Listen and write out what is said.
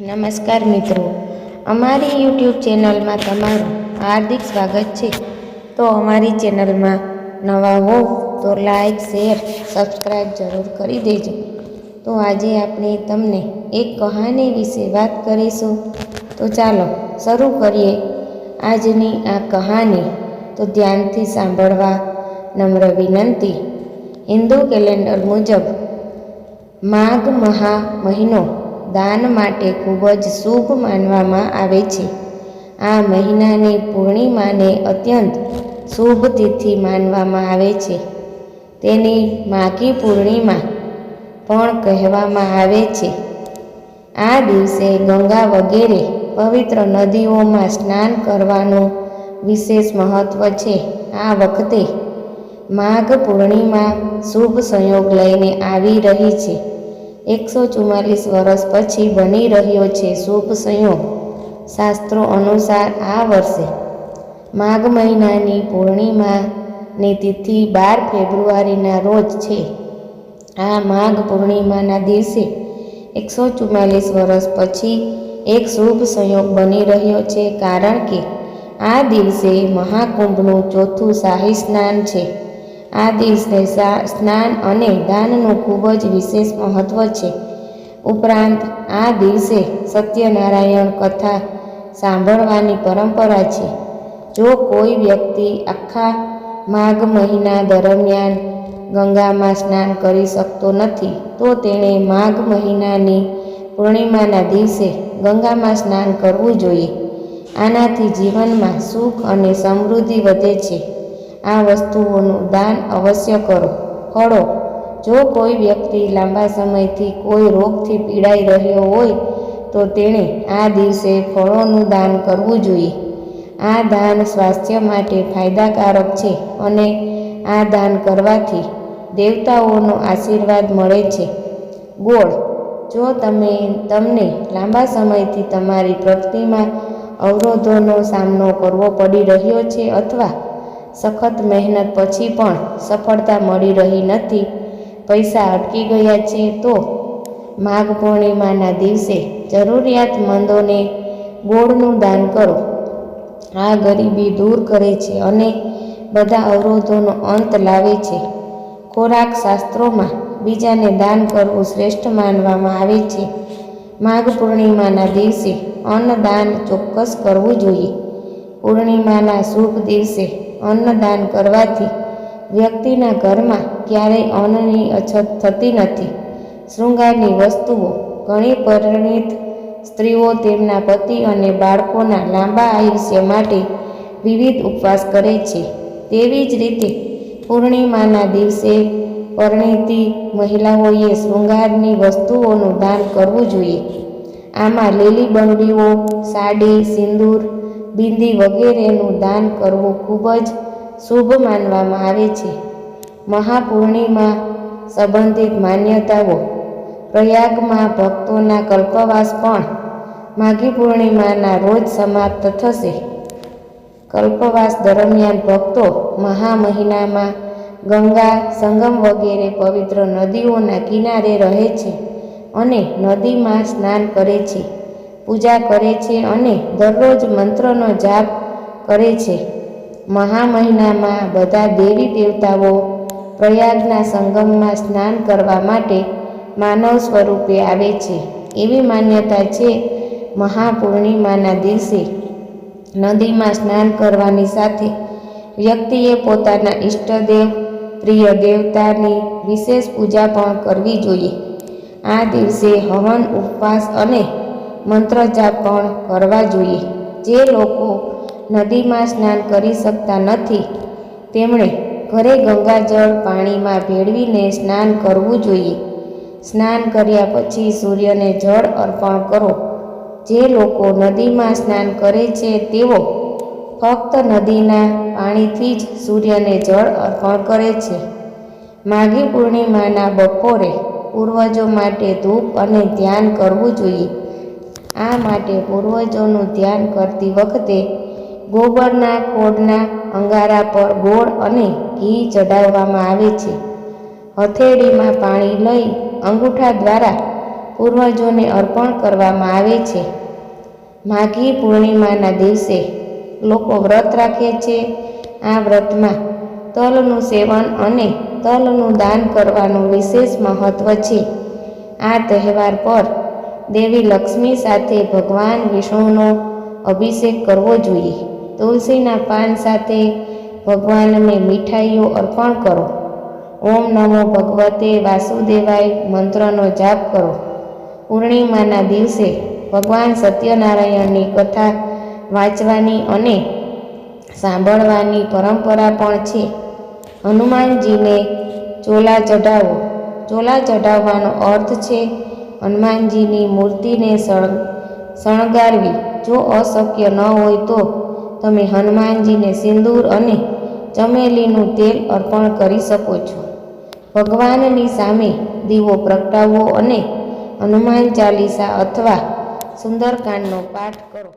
નમસ્કાર મિત્રો. અમારી યુટ્યુબ ચેનલમાં તમારું હાર્દિક સ્વાગત છે. તો અમારી ચેનલમાં નવા હો તો લાઈક, શેર સબસ્ક્રાઈબ જરૂર કરી દેજો. તો આજે આપણે તમને એક કહાની વિશે વાત કરીશું. તો ચાલો શરૂ કરીએ. આજની આ કહાની તો ધ્યાનથી સાંભળવા નમ્ર વિનંતી. હિન્દુ કેલેન્ડર મુજબ માઘ મહા મહિનો દાન માટે ખૂબ જ શુભ માનવામાં આવે છે. આ મહિનાની પૂર્ણિમાને અત્યંત શુભ તિથિ માનવામાં આવે છે. તેની માઘી પૂર્ણિમા પણ કહેવામાં આવે છે. આ દિવસે ગંગા વગેરે પવિત્ર નદીઓમાં સ્નાન કરવાનું વિશેષ મહત્વ છે. આ વખતે માઘ પૂર્ણિમા શુભ સંયોગ લઈને આવી રહી છે. એકસો ચુમ્માલીસ વર્ષ પછી બની રહ્યો છે શુભ સંયોગ. શાસ્ત્રો અનુસાર આ વર્ષે માઘ મહિનાની પૂર્ણિમાની તિથિ બાર ફેબ્રુઆરીના રોજ છે. આ માઘ પૂર્ણિમાના દિવસે એકસો ચુમ્માલીસ વર્ષ પછી એક શુભ સંયોગ બની રહ્યો છે કારણ કે આ દિવસે મહાકુંભનું ચોથું શાહી સ્નાન છે. આ દિવસે સ્નાન અને દાનનું ખૂબ જ વિશેષ મહત્વ છે. ઉપરાંત, આ દિવસે સત્યનારાયણ કથા સાંભળવાની પરંપરા છે. જો કોઈ વ્યક્તિ આખા માઘ મહિના દરમિયાન ગંગામાં સ્નાન કરી શકતો નથી, તો તેણે માઘ મહિનાની પૂર્ણિમાના દિવસે ગંગામાં સ્નાન કરવું જોઈએ. આનાથી જીવનમાં સુખ અને સમૃદ્ધિ વધે છે. આ વસ્તુઓનું દાન અવશ્ય કરો. ફળો જો કોઈ વ્યક્તિ લાંબા સમયથી કોઈ રોગથી પીડાઈ રહ્યો હોય, તો તેણે આ દિવસે ફળોનું દાન કરવું જોઈએ. આ દાન સ્વાસ્થ્ય માટે ફાયદાકારક છે અને આ દાન કરવાથી દેવતાઓનો આશીર્વાદ મળે છે. ગોળ. જો તમે, તમને લાંબા સમયથી તમારી પ્રગતિમાં અવરોધોનો સામનો કરવો પડી રહ્યો છે અથવા સખત મહેનત પછી પણ સફળતા મળી રહી નથી. પૈસા અટકી ગયા છે તો માઘ પૂર્ણિમાના દિવસે જરૂરિયાતમંદોને ગોળનું દાન કરો. આ ગરીબી દૂર કરે છે અને બધા અવરોધોનો અંત લાવે છે. ખોરાક શાસ્ત્રોમાં બીજાને દાન કરવું શ્રેષ્ઠ માનવામાં આવે છે. માઘ પૂર્ણિમાના દિવસે અન્નદાન ચોક્કસ કરવું જોઈએ. પૂર્ણિમાના શુભ દિવસે અન્નદાન કરવાથી વ્યક્તિના ઘરમાં ક્યારેય અન્નની અછત થતી નથી. શૃંગારની વસ્તુઓ ઘણી પરિણિત સ્ત્રીઓ તેમના પતિ અને બાળકોના લાંબા આયુષ્ય માટે વિવિધ ઉપવાસ કરે છે. તેવી જ રીતે પૂર્ણિમાના દિવસે પરણીતી મહિલાઓએ શૃંગારની વસ્તુઓનું દાન કરવું જોઈએ. આમાં લીલી બંગડીઓ સાડી, સિંદૂર બિંદી વગેરેનું દાન કરવું ખૂબ જ શુભ માનવામાં આવે છે. મહાપૂર્ણિમા સંબંધિત માન્યતાઓ. પ્રયાગમાં ભક્તોના કલ્પવાસ પણ માઘી પૂર્ણિમાના રોજ સમાપ્ત થશે. કલ્પવાસ દરમિયાન ભક્તો મહા મહિનામાં ગંગા સંગમ વગેરે પવિત્ર નદીઓના કિનારે રહે છે અને નદીમાં સ્નાન કરે છે. પૂજા કરે છે અને દરરોજ મંત્રનો જાપ કરે છે. મહા મહિનામાં બધા દેવી દેવતાઓ પ્રયાગના સંગમમાં સ્નાન કરવા માટે માનવ સ્વરૂપે આવે છે. એવી માન્યતા છે મહાપૂર્ણિમાના દિવસે નદીમાં સ્નાન કરવાની સાથે વ્યક્તિએ પોતાના ઈષ્ટદેવ, પ્રિય દેવતાની વિશેષ પૂજા પણ કરવી જોઈએ. આ દિવસે હવન, ઉપવાસ અને મંત્ર જાપ પણ કરવા જોઈએ. જે લોકો નદીમાં સ્નાન કરી શકતા નથી, તેમણે ઘરે ગંગાજળ પાણીમાં ભેળવીને સ્નાન કરવું જોઈએ. સ્નાન કર્યા પછી સૂર્યને જળ અર્પણ કરો. જે લોકો નદીમાં સ્નાન કરે છે, તેઓ ફક્ત નદીના પાણીથી જ સૂર્યને જળ અર્પણ કરે છે. માઘી પૂર્ણિમાના બપોરે પૂર્વજો માટે ધૂપ અને ધ્યાન કરવું જોઈએ. આ માટે પૂર્વજોનું ધ્યાન કરતી વખતે ગોબરના ખોડના અંગારા પર ગોળ અને ઘી ચડાવવામાં આવે છે. હથેળીમાં પાણી લઈ અંગૂઠા દ્વારા પૂર્વજોને અર્પણ કરવામાં આવે છે. માઘી પૂર્ણિમાના દિવસે લોકો વ્રત રાખે છે. આ વ્રતમાં તલનું સેવન અને તલનું દાન કરવાનું વિશેષ મહત્ત્વ છે. આ તહેવાર પર દેવી લક્ષ્મી સાથે ભગવાન વિષ્ણુનો અભિષેક કરવો જોઈએ. તુલસીના પાન સાથે ભગવાનને મીઠાઈઓ અર્પણ કરો. ઓમ નમો ભગવતે વાસુદેવાય મંત્રનો જાપ કરો. પૂર્ણિમાના દિવસે ભગવાન સત્યનારાયણની કથા વાંચવાની અને સાંભળવાની પરંપરા પણ છે. હનુમાનજીને ચોલા ચઢાવો. ચોલા ચઢાવવાનો અર્થ છે હનુમાનજીની મૂર્તિને શણ, શણગારવી. જો અશક્ય ન હોય તો તમે હનુમાનજીને સિંદૂર અને ચમેલીનું તેલ અર્પણ કરી શકો છો. ભગવાનની સામે દીવો પ્રગટાવવો અને હનુમાન ચાલીસા અથવા સુંદરકાંડનો પાઠ કરો.